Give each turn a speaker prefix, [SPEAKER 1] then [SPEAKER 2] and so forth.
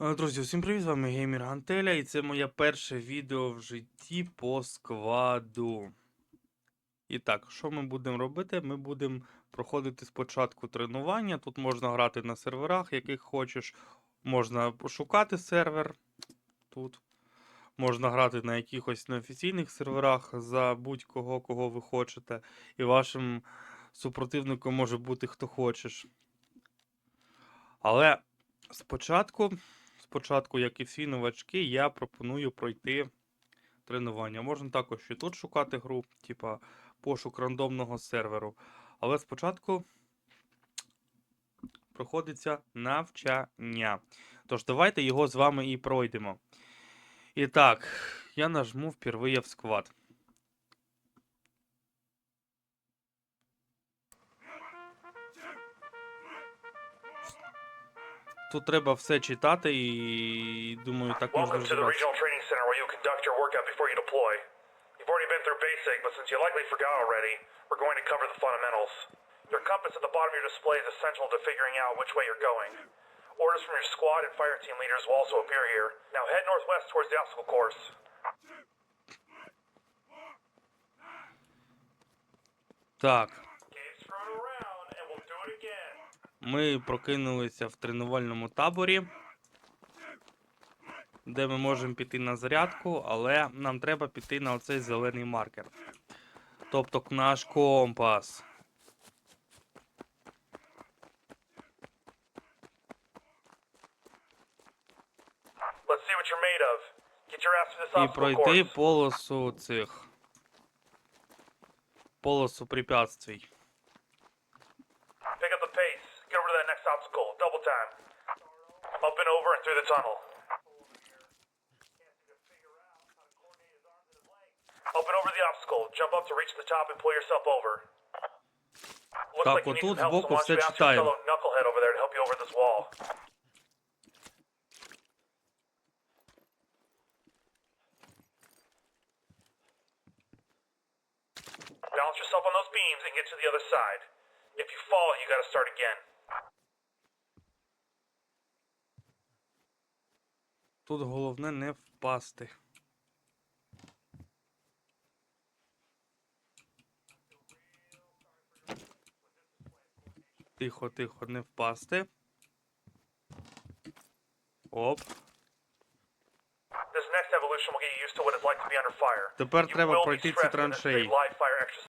[SPEAKER 1] Е, Друзі, всім привіт, з вами Геймер Гантеля, і це моє перше відео в житті по скваду. І так, що ми будемо робити? Ми будемо проходити спочатку тренування. Тут можна грати на серверах, яких хочеш. Можна пошукати сервер тут. Можна грати на якихось неофіційних серверах за будь-кого, кого ви хочете. І вашим супротивником може бути хто хочеш. Але спочатку, спочатку, як і всі новачки, я пропоную пройти тренування. Можна також і тут шукати гру, типа пошук рандомного серверу. Але спочатку проходиться навчання. Тож, давайте його з вами і пройдемо. І так, я нажму впервые в сквад. Тут треба все читати і думаю, так можна
[SPEAKER 2] Welcome to the
[SPEAKER 1] розібратися.
[SPEAKER 2] regional training center where you conduct your workout before you deploy. You've already been through basic, but since you likely forgot already, we're going to cover the fundamentals. Your compass at the bottom of your display is essential to figuring out which way you're going. Orders from your squad and fire team leaders will also appear here. Now head northwest towards the obstacle course.
[SPEAKER 1] Так,
[SPEAKER 2] Keep screwing around and we'll do it again.
[SPEAKER 1] Ми прокинулися в тренувальному таборі, де ми можемо піти на зарядку, але нам треба піти на оцей зелений маркер. Тобто наш компас. І пройти полосу цих. Полосу препятствий.
[SPEAKER 2] time. Up and over and through the tunnel. Up and over the obstacle. Jump up to reach the top and pull yourself over. Looks
[SPEAKER 1] Так,
[SPEAKER 2] like you need
[SPEAKER 1] отут
[SPEAKER 2] some help, so
[SPEAKER 1] збоку
[SPEAKER 2] why don't
[SPEAKER 1] все
[SPEAKER 2] you ask your
[SPEAKER 1] читаємо.
[SPEAKER 2] fellow knucklehead over there to help you over this wall. Balance yourself on those beams and get to the other side. If you fall, you gotta start again.
[SPEAKER 1] Тут головне не впасти. Тихо, тихо, не впасти. Оп. Тепер треба пройти ці траншеї.